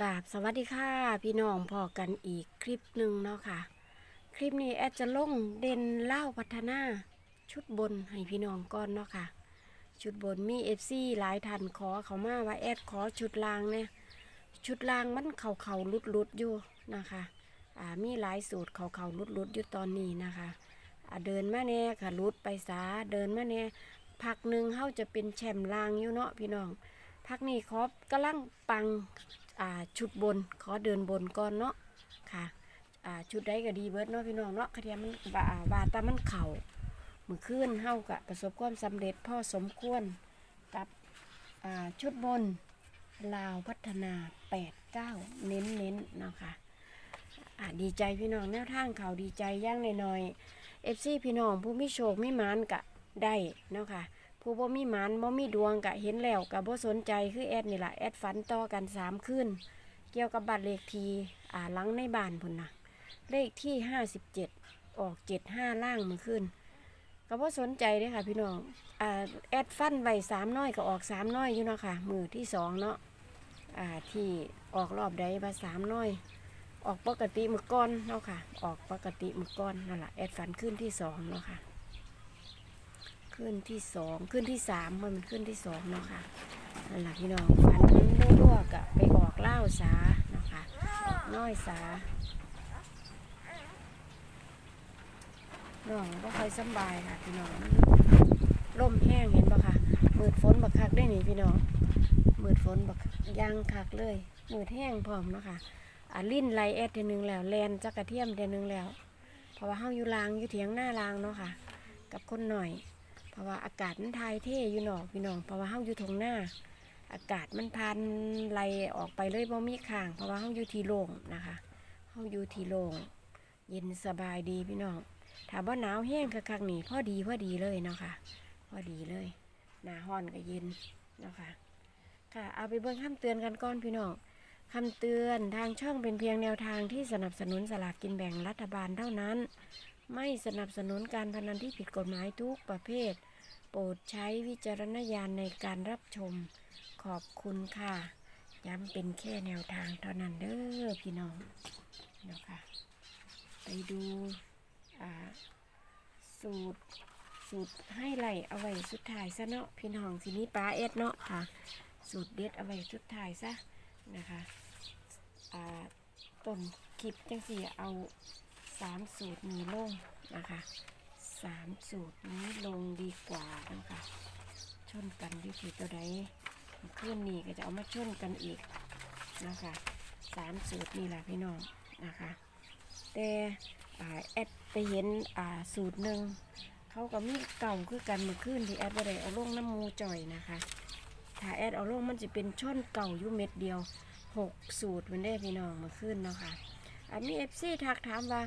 กราบสวัสดีค่ะ พี่น้องพอกันอีกคลิปหนึ่งเนาะค่ะ คลิปนี้แอดจะลงเด่นเล่าพัฒนาชุดบนให้พี่น้องก่อนเนาะค่ะ ชุดบนมีเอฟซีหลายทันขอเขามาว่าแอดขอชุดลางเนี่ยชุดลางมันเข่าเข่าลุดลุดอยู่นะคะอ่ามีหลายสูตรเข่าเข่าลุดลุดอยู่ตอนนี้นะคะอ่าเดินมาแน่ค่ะลุดไปสาเดินมาแน่พักหนึ่งเขาจะเป็นแชมป์ลางอยู่เนาะพี่น้องพักนี้ขอกำลังปัง ชุดบนขอเดินบนก่อนเนาะค่ะชุดใดก็ดีเบิร์ดเนาะพี่น้องเนาะคดีมันบาบาตามันเข่ามือขึ้นเฮากะประสบความสำเร็จพ่อสมควรกับชุดบนลาวพัฒนา 8 9 เน้นเน้นเนาะค่ะอ่าดีใจพี่น้องแนวทางเขาดีใจย่างหน่อยๆเอฟซีพี่น้องผู้มีโชคมีหมานกะได้เนาะค่ะ ผู้บ่มีหมานบ่มีดวงกะเห็นแล้วกะบ่สนใจคือแอดนี่ล่ะแอดฝันต่อกันสามคืนเกี่ยวกับบัตรเลขทีอ่าหลังในบ้านพุ่นนะเลขที่ห้าสิบเจ็ดออกเจ็ดห้าล่างมือขึ้นก็บ่สนใจเด้ค่ะ พี่น้องอ่าแอดฟันไว้สามน้อยก็ออกสามน้อยอยู่เนาะค่ะมือที่สองเนาะอ่าที่ออกรอบใดว่าสามน้อย ออกปกติมือก้อนเนาะค่ะ ออกปกติมือก้อนนั่นแหละแอดฟันขึ้นที่สองเนาะค่ะ ขึ้นที่สองขึ้นที่สามมันขึ้นที่สองเนาะค่ะนั่นแหละพี่น้องฝันรั่วๆกะไปออกเล่าสาเนาะค่ะออกน้อยสาน้องก็ค่อยสบายค่ะพี่น้องมันล่มแห้งเห็นปะค่ะมืดฝนบักคักได้นี่พี่น้องมืดฝนบักยางคักเลยมืดแห้งพร้อมเนาะค่ะอ่าลิ้นไลแอดเทอนึงแล้วแลนจักกระเทียมเทอนึงแล้ว เพราะว่าเฮาอยู่ลางอยู่เถียงหน้าลางเนาะค่ะ กับคนหน่อย เพราะว่าอากาศมันทายเท่อยู่หนอกพี่น้องเพราะว่าเฮาอยู่ทงหน้า อากาศมันพันไหลออกไปเลยบ่มีข้าง เพราะว่าเฮาอยู่ที่โล่งนะคะเฮาอยู่ที่โล่งเย็นสบายดีพี่น้องถ้าบ่หนาวแห้งคักๆนี่พอดีพอดีเลยเนาะค่ะพอดีเลยหนาร้อนก็เย็นเนาะค่ะค่ะเอาไปเบิ่งคำเตือนกันก่อนพี่น้องคำเตือนทางช่องเป็นเพียงแนวทางที่สนับสนุนสลากกินแบ่งรัฐบาลเท่านั้น ไม่สนับสนุนการพนันที่ผิดกฎหมายทุกประเภท โปรดใช้วิจารณญาณในการรับชม ขอบคุณค่ะ ย้ำเป็นแค่แนวทางเท่านั้นเด้อพี่น้องเนาะค่ะ ไปดูสูตรสูตรให้ไหลเอาไว้สุดท้ายซะเนาะพี่น้องทีนี้ปลาเอ็ดเนาะค่ะ สูตรเด็ดเอาไว้สุดท้ายซะนะคะต้นคลิปจังสี่เอา สามสูตรนี้ลงนะคะสามสูตรนี้ลงดีกว่านะคะ ชนกันดีที่ตัวใดเคลื่อนนี้ก็จะเอามาชนกันอีกนะคะสามสูตรนี่แหละพี่น้องนะคะ แต่อ่าแอดไปเห็นอ่าสูตรหนึ่งเขาก็มีเก่าคือกันเมื่อคืนที่แอดบ่ได้เอาลงน้ำมูจ่อยนะคะถ้าแอดเอาลงมันจะเป็นช่อนเก่าอยู่เม็ดเดียวหกสูตรมันได้พี่น้องเมื่อคืนเนาะค่ะอันนี้เอฟซีทักถามว่า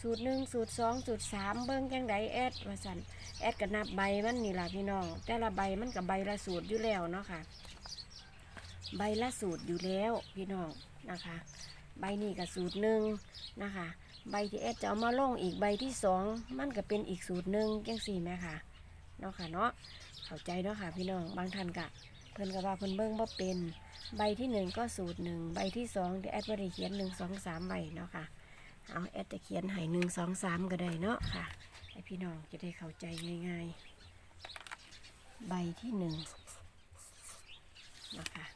สูตรหนึ่งสูตรสองสูตรสามเบิ้งจังไดแอดว่าสันแอดก็นับใบมันนี่ล่ะพี่น้อง แต่ละใบมันกับใบละสูตรอยู่แล้วเนาะค่ะ ใบละสูตรอยู่แล้วพี่น้องนะคะ ใบนี้กับสูตรหนึ่งนะคะ ใบที่แอดจะเอามาลงอีกใบที่สองมันก็เป็นอีกสูตรหนึ่งจังสี่แม่ค่ะเนาะค่ะเนาะเข้าใจเนาะค่ะพี่น้องบางท่านกะเพิ่นก็ว่าเพิ่นเบิ่งบ่เป็น ใบที่หนึ่งก็สูตรหนึ่งใบที่สองที่แอดบ่ได้เขียนหนึ่งสองสามใบเนาะค่ะ เอาแอดจะเขียนให้หนึ่งสองสามก็ได้เนาะค่ะ ให้พี่น้องจะได้เข้าใจง่ายๆ ใบที่หนึ่งเนาะค่ะ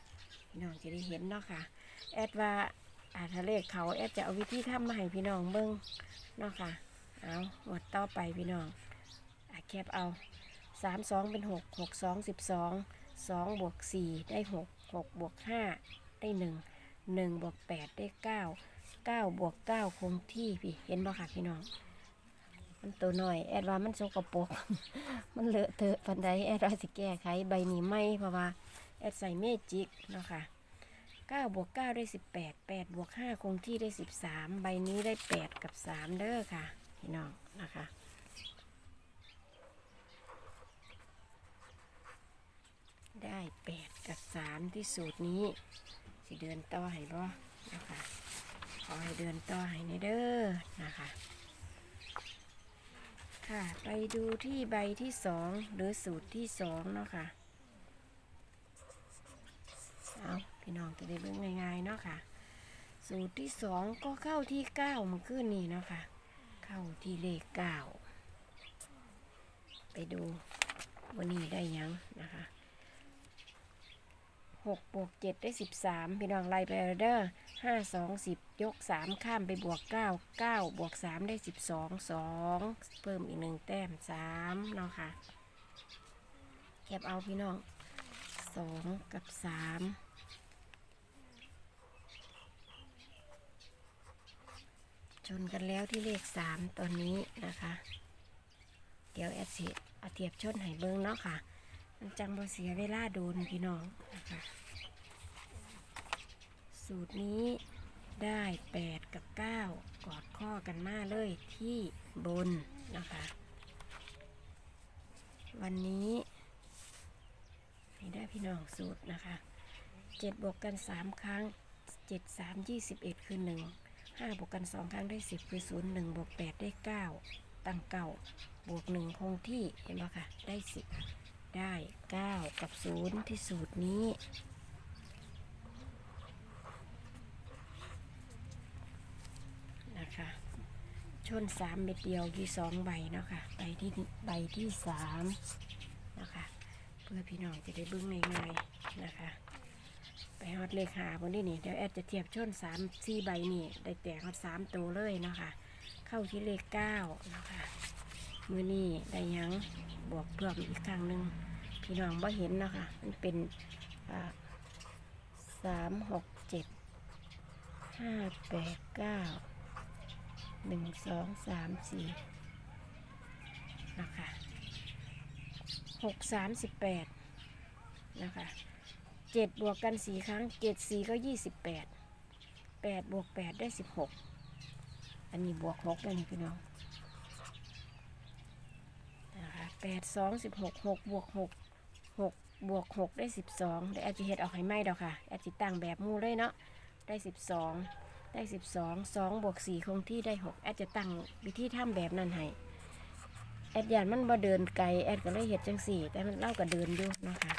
พี่น้องจะได้เห็นเนาะค่ะ แอดว่าอาถ้าเลขเขาแอดจะเอาวิธีทำมาให้พี่น้องเบิ้งเนาะค่ะ เอาหมดต่อไปพี่น้องอแคบเอาสามสองเป็นหกหกสองสิบสองสองบวกสี่ได้หกหกบวกห้าได้หนึ่งหนึ่งบวกแปดได้เก้า เก้าบวกเก้าคงที่พี่เห็นบ่ค่ะพี่น้อง มันตัวหน่อย แอดว่ามันสกปรกมันเลอะเทอะปันใดแอดว่าสิแก้ไขใบนี้ไม่เพราะว่า แอดใส่เมจิกเนาะค่ะ9บวก9ได้18 8บวก5คงที่ได้13ใบนี้ได้8กับ3เด้อค่ะ พี่น้องนะคะได้ 8 กับ 3 ที่สูตรนี้ สิเดินต่อให้บ่นะคะ อให้เดินต่อให้ในเด้อนะคะ ค่ะไปดูที่ใบที่2หรือสูตรที่2เนาะค่ะเอาพี่น้องจะได้เบิ่งง่ายๆเนาะค่ะ สูตรที่สองก็เข้าที่เก้ามื่อคืนนี้เนาะค่ะ เข้าที่เลขเก้าไปดูวันนี้ได้ยัง หกบวกเจ็ดได้สิบสามพี่น้องไล่ไปเด้อห้าสองสิบยกสามข้ามไปบวกเก้าเก้าบวกสามได้สิบสองสองเพิ่มอีกหนึ่งแต้มสามเนาะค่ะแคบเอาพี่น้องสองกับสามชนกันแล้วที่เลขสามตอนนี้นะคะ เดี๋ยวแอดสิเอาเทียบชนให้เบิ้งเนาะค่ะ มันจังบ่เสียเวลาโดนพี่น้องนะคะสูตรนี้ได้ 8 กับ 9 กอดข้อกันมาเลยที่บนนะคะ วันนี้ให้ได้พี่น้องสูตรนะคะ7บวกกัน 3 ครั้ง 7 3 21 คือ 1 5บวกกัน 2 ครั้งได้ 10 คือ 0 1บวก8ได้ 9 ตั้งเก้าบวก 1 คงที่เห็นไหมคะได้ 10 ได้ 9 กับ 0 ที่สูตรนี้ นะคะ ชน 3 เม็ดเดียวที่2ใบเนาะคะใบที่ใบที่ 3 นะคะ เพื่อพี่น้องจะได้เบิ้งง่ายๆนะคะ ไปฮอดเลขหาบนนี้นี่ เดี๋ยวแอดจะเทียบชน 3 4 ใบนี่ ได้แตกฮอด3ตัวเลยเนาะคะเข้าที่เลข9นะคะ มือนี้ได้ยังบวกเพิ่มอีกครั้งหนึ่งพี่น้องบ่เห็นนะคะมันเป็นสามหกเจ็ดห้าแปดเก้าหนึ่งสองสามสี่นะคะหกสามสิบแปดนะคะเจ็ดบวกกันสี่ครั้งเจ็ดสี่ก็ยี่สิบแปดแปดบวกแปดได้สิบหกอันนี้บวกหกแล้วนี่พี่น้อง นะคะ แปดสองสิบหกหกบวกหกหกบวกหกได้สิบสองได้แอดจิเฮ็ดเอาให้ไหมดอกค่ะแอดจิตั้งแบบมูเลยเนาะได้สิบสองได้สิบสองสองบวกสี่คงที่ได้หกแอดจะตั้งวิธีทำแบบนั้นให้แอดยานมันบ่เดินไกลแอดก็เลยเฮ็ดจังสี่ แต่มันเล่าก็เดินอยู่เนาะคะ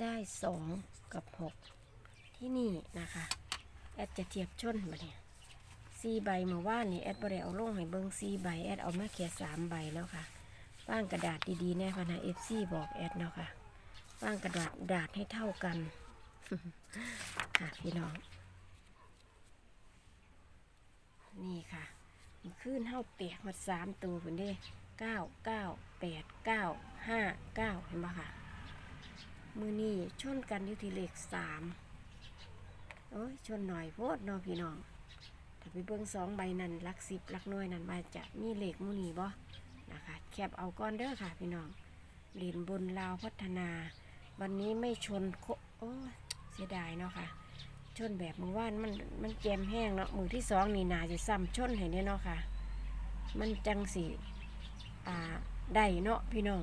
ได้สองกับหกที่นี่นะคะ แอดจะเทียบชนมาเนี่ย สี่ใบเมื่อวานนี่แอดบริเอาลงให้เบิ้งสี่ใบแอดเอามาเขียนสามใบแล้วค่ะว่างกระดาษดีๆแน่พนะเอฟซีบอกแอดเนาะค่ะว่างกระดาษดาษให้เท่ากันค่ะพี่น้อง นี่ค่ะขึ้นเท่าเตียกมาสามตัวคนเด้เก้าเก้าแปดเก้าห้าเก้าเห็นปะค่ะ มือนี่ชนกันอยู่ที่เลขสามโอ้ยชนหน่อยโพดเนาะพี่น้อง ถ้าไปเบิ่งสองใบนั้นลักสิบลักน่วยนั้นมาจะมีเหลขหมูนีบ่นะคะแคบเอาก้อนเด้อค่ะ พี่น้องเหรียญบนลาวพัฒนา วันนี้ไม่ชนโคโอ้เสียดายเนาะค่ะ ชนแบบเมื่อวานมันมันแจมแห้งเนาะมือที่สองนี่นาจะซ้ำชนให้เนี่ยเนาะค่ะ มันจังสีอ่าได้เนาะพี่น้อง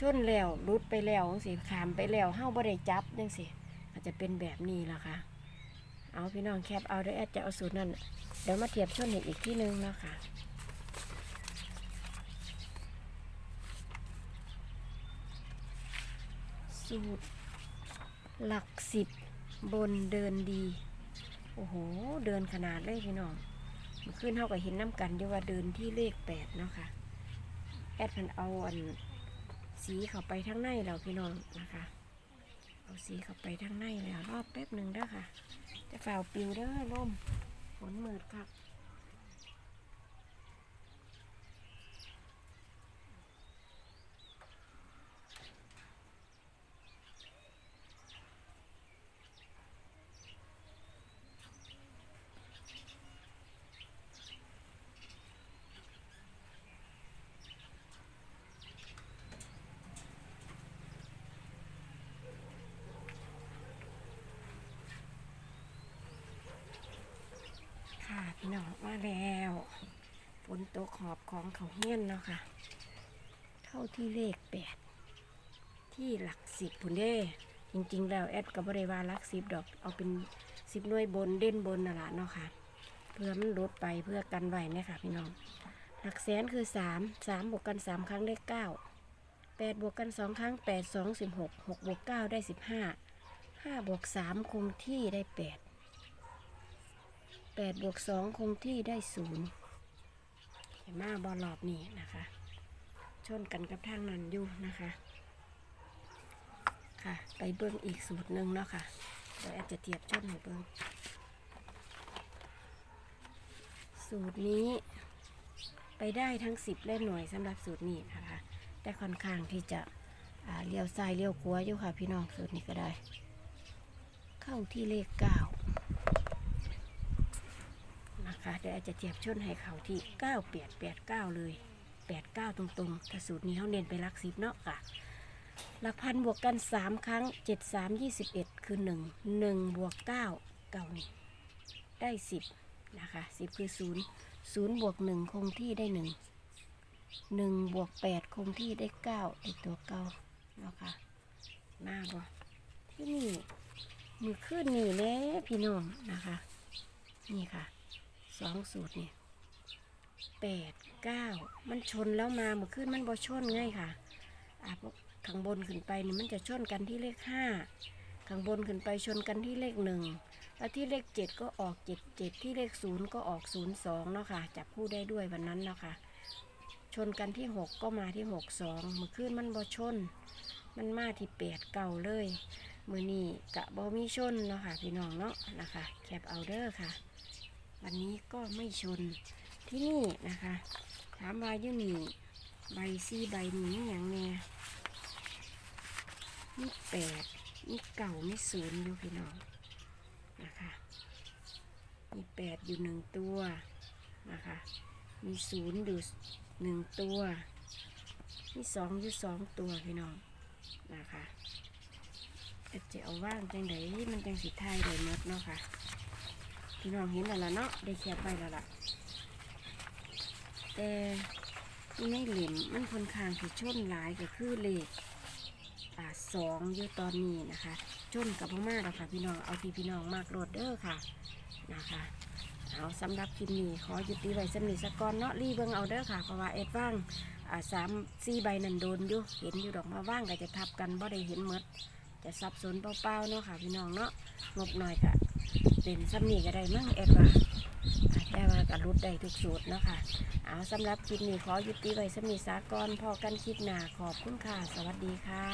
ชนแล้วรุดไปแล้วสิขามไปแล้วเฮาบ่ได้จับจังสิอาจจะเป็นแบบนี้ล่ะค่ะ เอาพี่น้องแคปเอาดี๋ยแอดจะเอาสูตรนั่นเดี๋ยวมาเทียบชนอีกที่นึงเนาะคะสูตรหลักสิบบนเดินดี โอ้โห เดินขนาดเลยพี่น้องมันขึ้นเท่ากับเห็นน้ำกันอยู่ว่าเดินที่เลขแปดเนาะค่ะ แอดมันเอาอันสีเข้าไปทั้งในแล้วพี่น้องนะคะ เอาสีเข้าไปทางในแล้วรอบแป๊บหนึ่งเด้อค่ะ จะฝ่าวปิวเด้อล่มฝนมืดครับ ค่ะ พี่น้องมาแล้วฝนตกหอบของเขาเฮี้ยนเนาะค่ะเข้าที่เลขแปดที่หลักสิบพุ่นเด้ จริงๆ แล้วแอดกับบริวาหลักสิบดอก เอาเป็นสิบหน่วยบนเด่นบนน่ะละเนาะค่ะ เพื่อมันลดไปเพื่อกันไหวเนี่ยค่ะพี่น้อง หลักแสนคือสามสามบวกกันสามครั้งได้เก้าแปดบวกกันสองครั้งแปดสองสิบหกหกบวกเก้าได้สิบห้าห้าบวกสามคงที่ได้แปด แปดบวกสองคงที่ได้ศูนย์เห็นมาบอลรอบนี้นะคะ ชนกันกับทางนั้นอยู่นะคะ ค่ะ ไปเบิ้งอีกสูตรหนึ่งเนาะคะ่ะเดี๋ยวอาจจะเทียบชนให้เบิ้งสูตรนี้ไปได้ทั้ง 10เล่ะหน่วยสำหรับสูตรนี้นะคะ แต่ค่อนข้างที่จะเลี้ยวซ้ายเลี้ยวขวาอยู่ค่ะพี่น้องสูตรนี้ก็ได้ เข้าที่เลข 9 นะคะเดี๋ยวอาจจะเทียบชนให้เขาที่9 8 8 9เลย8 9ตรงๆถ้าสูตรนี้เขาเน้นไปลักสิบเนาะค่ะหลักพันบวกกัน3ครั้ง7 3 21คือ1 1บวก9 9นี่ได้10นะคะ10คือ0 0บวก1คงที่ได้1 1บวก8คงที่ได้9ไอตัวเก้าเนาะค่ะมาบ่ที่นี่มือขึ้นนี่แหละพี่น้องนะคะ นี่ค่ะ สองสูตรนี่แปดเก้ามันชนแล้วมาเมื่อคืนมันบ่ชนง่ายค่ะอะพวกข้างบนขึ้นไปนี่มันจะชนกันที่เลขห้าข้างบนขึ้นไปชนกันที่เลขหนึ่งแล้วที่เลขเจ็ดก็ออกเจ็ดเจ็ดที่เลขศูนย์ก็ออกศูนย์สองเนาะค่ะจับคู่ได้ด้วยวันนั้นเนาะค่ะชนกันที่หกก็มาที่หกสองเมื่อคืนมันบ่ชน มันมาที่แปดเก่าเลยมือนี้กะบ่มีชนเนาะค่ะพี่น้องเนาะนะคะ แคปเอาเดอร์ค่ะ วันนี้ก็ไม่ชนที่นี่นะคะ ถามว่ายุ่นี่ใบซี่ใบนี้อย่างเนี่ยมีแปดมีเก่ามีศูนย์อยู่พี่น้องนะคะมีแปดอยู่หนึ่งตัวนะคะ มีศูนย์อยู่หนึ่งตัว มีสองอยู่สองตัวพี่น้องนะคะจะเอาว่างจังไดมันจังสิทายได้หมดเนาะค่ะ พี่น้องเห็นแล้วล่ะเนาะได้แคบไปแล้วล่ะแต่ในเหลี่ยมมันค่อนข้างที่ชนหลายก็คือเลขอ่าสองอยู่ตอนนี้นะคะชนกับพ่อมาแล้วค่ะพี่น้องเอาที่พี่น้องมากโรดเด้อค่ะนะคะเอาสำหรับคลิปนี้ขอหยุดดีไว้สำนิสกก่อนเนาะรีเบิงเอาเด้อค่ะเพราะว่าเอ็ดว่างอ่าสามสี่ใบนันโดนอยู่เห็นอยู่ดอกมาว่างก็จะทับกันบ่ได้เห็นหมดจะสับสนเปล่าๆเนาะค่ะพี่น้องเนาะงบหน่อยก็ เป็นซ้ำนี่ก็ได้มั้งแอดว่าแต่ว่าก็รุดได้ทุกสูตรเนาะค่ะเอาสำหรับคลิปนี้ขอยุติไว้สมีสากรพอกันคลิปหน้าขอบคุณค่ะ สวัสดีค่ะ